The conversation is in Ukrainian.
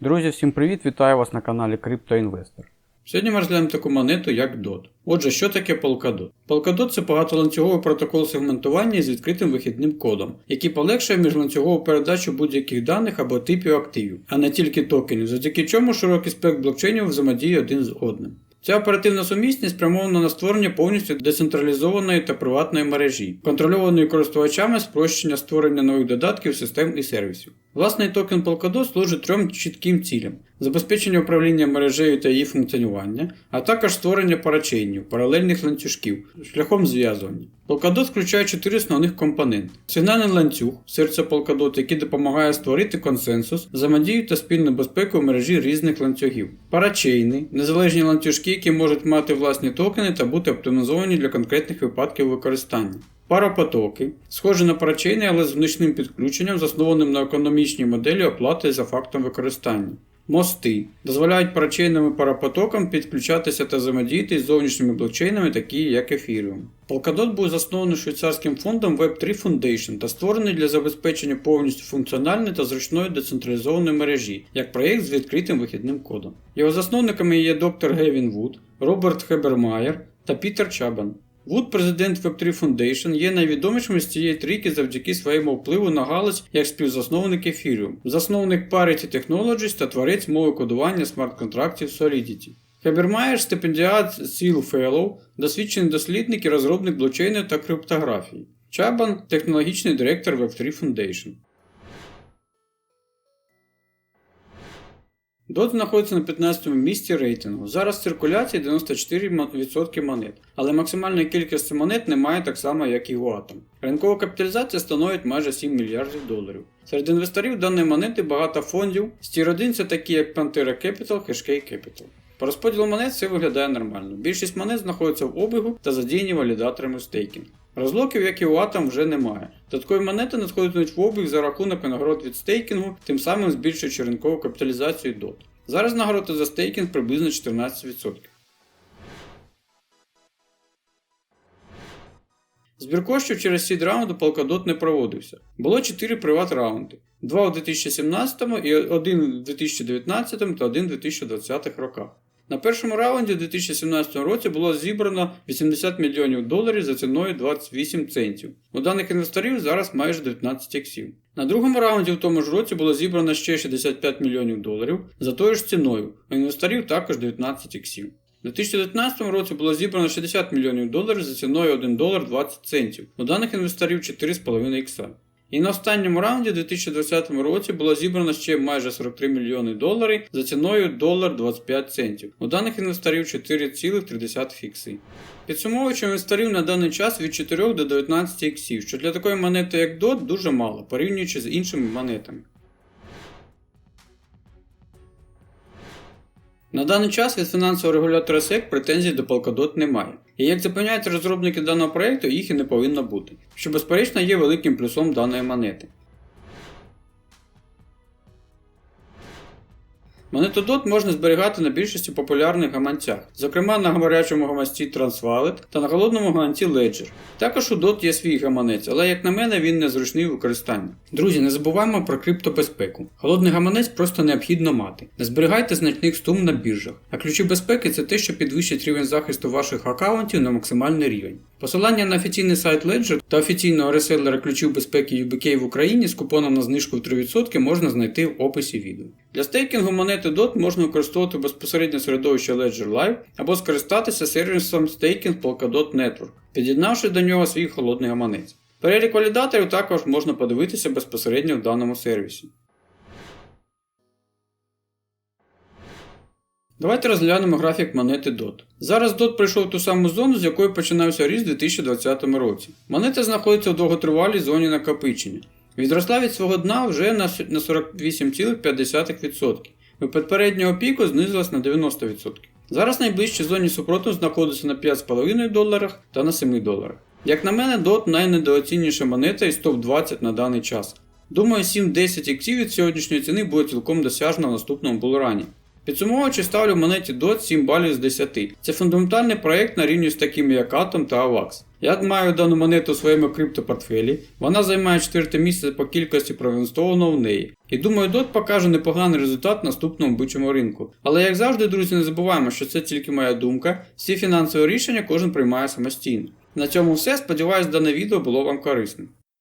Друзі, всім привіт! Вітаю вас на каналі CryptoInvestor. Сьогодні ми розглянемо таку монету, як DOT. Отже, що таке Polkadot? Polkadot – це багатоланцюговий протокол сегментування з відкритим вихідним кодом, який полегшує міжланцюгову передачу будь-яких даних або типів активів, а не тільки токенів, завдяки чому широкий спектр блокчейнів взаємодіє один з одним. Ця оперативна сумісність спрямована на створення повністю децентралізованої та приватної мережі, контрольованої користувачами спрощення створення нових додатків, систем і сервісів. Власний токен Polkadot служить трьом чітким цілям: забезпечення управління мережею та її функціонування, а також створення парачейнів, паралельних ланцюжків шляхом зв'язування. Polkadot включає чотири основних компоненти: сигнальний ланцюг, серце Polkadot, який допомагає створити консенсус, взаємодію та спільну безпеку в мережі різних ланцюгів, парачейни, незалежні ланцюжки, які можуть мати власні токени та бути оптимізовані для конкретних випадків використання. Парапотоки, схожі на парачейни, але з значним підключенням, заснованим на економічній моделі оплати за фактом використання. Мости дозволяють парачейним парапотокам підключатися та взаємодіяти з зовнішніми блокчейнами, такі як Ethereum. Polkadot був заснований швейцарським фондом Web3 Foundation та створений для забезпечення повністю функціональної та зручної децентралізованої мережі, як проєкт з відкритим вихідним кодом. Його засновниками є доктор Гевін Вуд, Роберт Хебермайер та Пітер Чабан. Вуд, президент Web3 Foundation, є найвідомішим з цієї трійки завдяки своєму впливу на галузь як співзасновник Ethereum, засновник Parity Technologies та творець мови кодування смарт-контрактів Solidity. Хебермайер стипендіат Seal Fellow, досвідчений дослідник і розробник блокчейну та криптографії. Чабан технологічний директор Web3 Foundation. DOT знаходиться на 15-му місці рейтингу. Зараз в циркуляції 94% монет, але максимальної кількість монет немає так само, як і у Atom. Ринкова капіталізація становить майже 7 мільярдів доларів. Серед інвесторів даної монети багато фондів. Стір 1 це такі як Pantera Capital, Hashkey Capital. По розподілу монет все виглядає нормально. Більшість монет знаходиться в обігу та задіяні валідаторами стейкінг. Розлоків, як і у Atom, вже немає. Додаткові монети надходять в обіг за рахунок нагород від стейкінгу, тим самим збільшуючи ринкову капіталізацію DOT. Зараз нагороди за стейкінг приблизно 14%. Збір коштів через сід раунду Polkadot не проводився. Було 4 приват раунди. 2 у 2017 і 1 у 2019 та 1 у 2020 роках. На першому раунді у 2017 році було зібрано 80 мільйонів доларів за ціною 28 центів. У даних інвесторів зараз майже 19 іксів. На другому раунді в тому ж році було зібрано ще 65 мільйонів доларів за тою ж ціною, у інвесторів також 19 іксів. У 2019 році було зібрано 60 мільйонів доларів за ціною 1 долар 20 центів. У даних інвесторів 4,5 ікса. І на останньому раунді у 2020 році було зібрано ще майже 43 мільйони доларів за ціною долар 25 центів. У даних інвесторів 4,3 ікси. Підсумовуючи інвесторів на даний час від 4 до 19 іксів, що для такої монети як DOT дуже мало, порівнюючи з іншими монетами. На даний час від фінансового регулятора SEC претензій до Polkadot немає. І як запевняють розробники даного проєкту, їх і не повинно бути, що безперечно є великим плюсом даної монети. Монету DOT можна зберігати на більшості популярних гаманцях, зокрема на гарячому гаманці TransWallet та на холодному гаманці Ledger. Також у DOT є свій гаманець, але як на мене він незручний у використанні. Друзі, не забуваємо про криптобезпеку. Холодний гаманець просто необхідно мати. Не зберігайте значних сум на біржах, а ключі безпеки це те, що підвищить рівень захисту ваших аккаунтів на максимальний рівень. Посилання на офіційний сайт Ledger та офіційного реселера ключів безпеки UBK в Україні з купоном на знижку в 3% можна знайти в описі відео. Для стейкінгу монети DOT можна використовувати безпосередньо середовище Ledger Live або скористатися сервісом Staking Polkadot Network, під'єднавши до нього свій холодний гаманець. Перелік валідаторів також можна подивитися безпосередньо в даному сервісі. Давайте розглянемо графік монети DOT. Зараз DOT прийшов в ту саму зону, з якої починався ріст у 2020 році. Монета знаходиться в довготривалій зоні накопичення. Відросла від свого дна вже на 48,5%. Від попереднього піку знизилась на 90%. Зараз найближчі зоні супротиву знаходиться на 5,5 доларах та на 7 доларах. Як на мене, DOT найнедооцінніша монета із топ-20 на даний час. Думаю, 7-10 іксів від сьогоднішньої ціни буде цілком досяжно в наступному булрані. Підсумовуючи, ставлю монеті DOT 7 балів з 10. Це фундаментальний проект на рівні з такими як Atom та AVAX. Я маю дану монету у своєму криптопортфелі, вона займає четверте місце по кількості проінвестованого в неї. І думаю, DOT покаже непоганий результат на наступному бичому ринку. Але як завжди, друзі, не забуваємо, що це тільки моя думка, всі фінансові рішення кожен приймає самостійно. На цьому все. Сподіваюсь, дане відео було вам корисним.